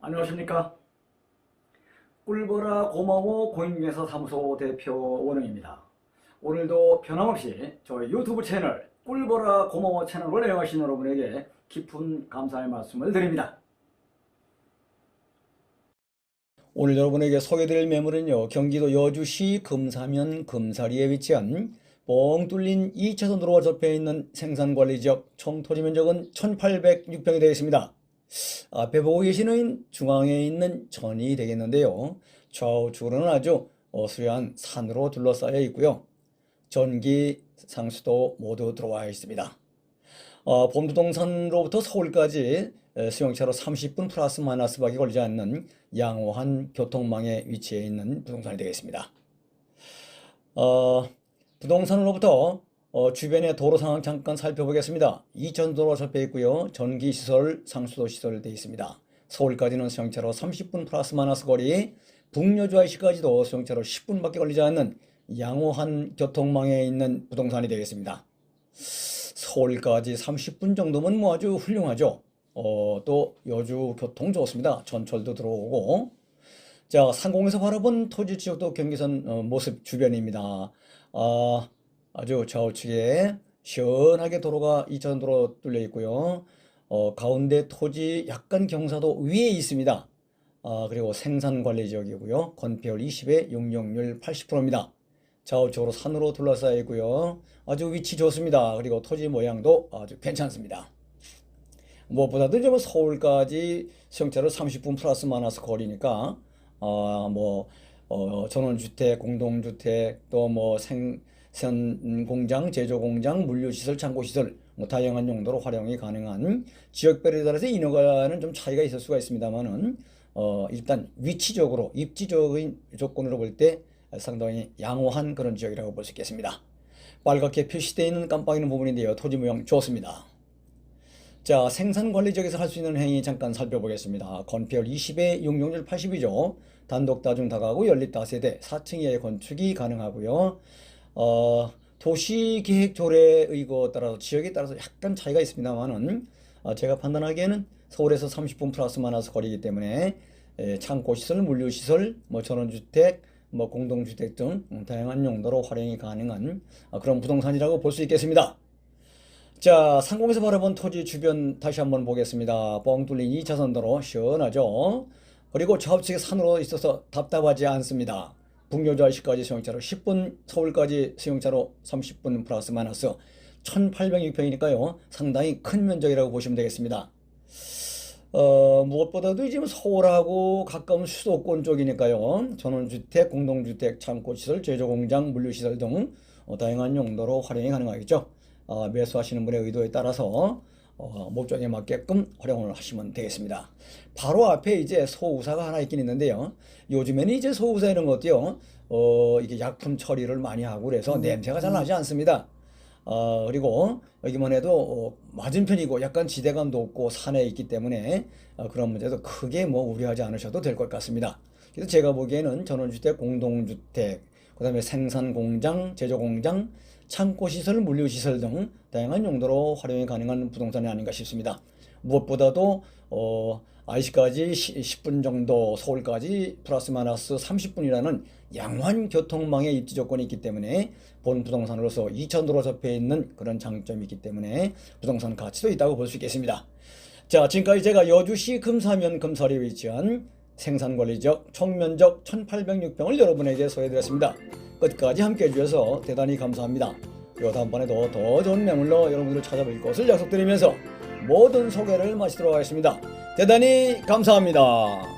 안녕하십니까? 꿀보라 고마워 공인중개사 사무소 대표 원웅입니다. 오늘도 변함없이 저희 유튜브 채널 꿀보라 고마워 채널을 애용하신 여러분에게 깊은 감사의 말씀을 드립니다. 오늘 여러분에게 소개드릴 매물은요 경기도 여주시 금사면 금사리에 위치한 뻥 뚫린 2차선 도로가 접해 있는 생산관리지역 총 토지 면적은 1806평이 되겠습니다. 앞에 보고 계시는 중앙에 있는 전이 되겠는데요. 좌우측으로는 아주 어수려한 산으로 둘러싸여 있고요. 전기, 상수도 모두 들어와 있습니다. 어, 봄부동산로부터 서울까지 에, 수용차로 30분 플러스 마이너스밖에 걸리지 않는 양호한 교통망에 위치해 있는 부동산이 되겠습니다. 어, 부동산으로부터 어, 주변의 도로 상황 잠깐 살펴보겠습니다. 이천도로 접해 있고요. 전기시설, 상수도 시설 되어 있습니다. 서울까지는 수용차로 30분 플러스 마이너스 거리, 북여주 IC까지도 수용차로 10분밖에 걸리지 않는 양호한 교통망에 있는 부동산이 되겠습니다. 서울까지 30분 정도면 뭐 아주 훌륭하죠. 어, 또 여주 교통 좋습니다. 전철도 들어오고. 자, 상공에서 바라본 토지 지역도 경계선 어, 모습 주변입니다. 아, 아주 좌우측에 시원하게 도로가 2차선 도로 뚫려 있고요. 어, 가운데 토지 약간 경사도 위에 있습니다. 아, 그리고 생산 관리 지역이고요. 건폐율 20에 용적률 80%입니다. 좌우측으로 산으로 둘러싸여 있고요. 아주 위치 좋습니다. 그리고 토지 모양도 아주 괜찮습니다. 무엇보다도 이제 뭐 서울까지 수용차로 30분 플러스 마이너스 거리니까 아, 뭐 어, 전원주택, 공동주택, 또 뭐 생 선 공장, 제조 공장, 물류 시설, 창고 시설, 뭐 다양한 용도로 활용이 가능한 지역별에 따라서 인허가는 좀 차이가 있을 수가 있습니다만은 어, 일단 위치적으로 입지적인 조건으로 볼 때 상당히 양호한 그런 지역이라고 볼 수 있겠습니다. 빨갛게 표시되어 있는 깜빡이는 부분인데요. 토지 모양 좋습니다. 자, 생산 관리 지역에서 할 수 있는 행위 잠깐 살펴보겠습니다. 건폐율 20에 용적률 80이죠. 단독 다중 다가구 연립 다세대 4층 이하의 건축이 가능하고요. 어, 도시 계획 조례의 거 따라서 지역에 따라서 약간 차이가 있습니다만은 어, 제가 판단하기에는 서울에서 30분 플러스 마이너스 거리이기 때문에 에, 창고 시설, 물류 시설, 뭐 전원주택, 뭐 공동주택 등 음, 다양한 용도로 활용이 가능한 어, 그런 부동산이라고 볼 수 있겠습니다. 자, 상공에서 바라본 토지 주변 다시 한번 보겠습니다. 뻥 뚫린 2차선 도로 시원하죠? 그리고 좌우측에 산으로 있어서 답답하지 않습니다. 북여주 IC까지 수용차로 10분, 서울까지 수용차로 30분 플러스 마이너스 1806평이니까요. 상당히 큰 면적이라고 보시면 되겠습니다. 어, 무엇보다도 이제 뭐 서울하고 가까운 수도권 쪽이니까요. 전원주택, 공동주택, 창고시설, 제조공장, 물류시설 등 어, 다양한 용도로 활용이 가능하겠죠. 어, 매수하시는 분의 의도에 따라서 어, 목적에 맞게끔 활용을 하시면 되겠습니다. 바로 앞에 이제 소우사가 하나 있긴 있는데요. 요즘에는 이제 소우사 이런 것도요, 어, 이게 약품 처리를 많이 하고 그래서 냄새가 잘 나지 않습니다. 어, 그리고 여기만 해도 어, 맞은편이고 약간 지대감도 없고 산에 있기 때문에 어, 그런 문제도 크게 뭐 우려하지 않으셔도 될 것 같습니다. 그래서 제가 보기에는 전원주택, 공동주택, 그 다음에 생산 공장, 제조 공장, 창고 시설, 물류 시설 등 다양한 용도로 활용이 가능한 부동산이 아닌가 싶습니다. 무엇보다도 어, IC까지 10분 정도, 서울까지 플러스 마이너스 30분이라는 양호한 교통망의 입지 조건이 있기 때문에 본 부동산으로서 2천도로 접해 있는 그런 장점이 있기 때문에 부동산 가치도 있다고 볼 수 있겠습니다. 자, 지금까지 제가 여주시 금사면 금사리에 위치한 생산관리지역 총면적 1806평을 여러분에게 소개해드렸습니다. 끝까지 함께 해 주셔서 대단히 감사합니다. 그리고 다음번에도 더 좋은 매물로 여러분들을 찾아뵐 것을 약속드리면서 모든 소개를 마치도록 하겠습니다. 대단히 감사합니다.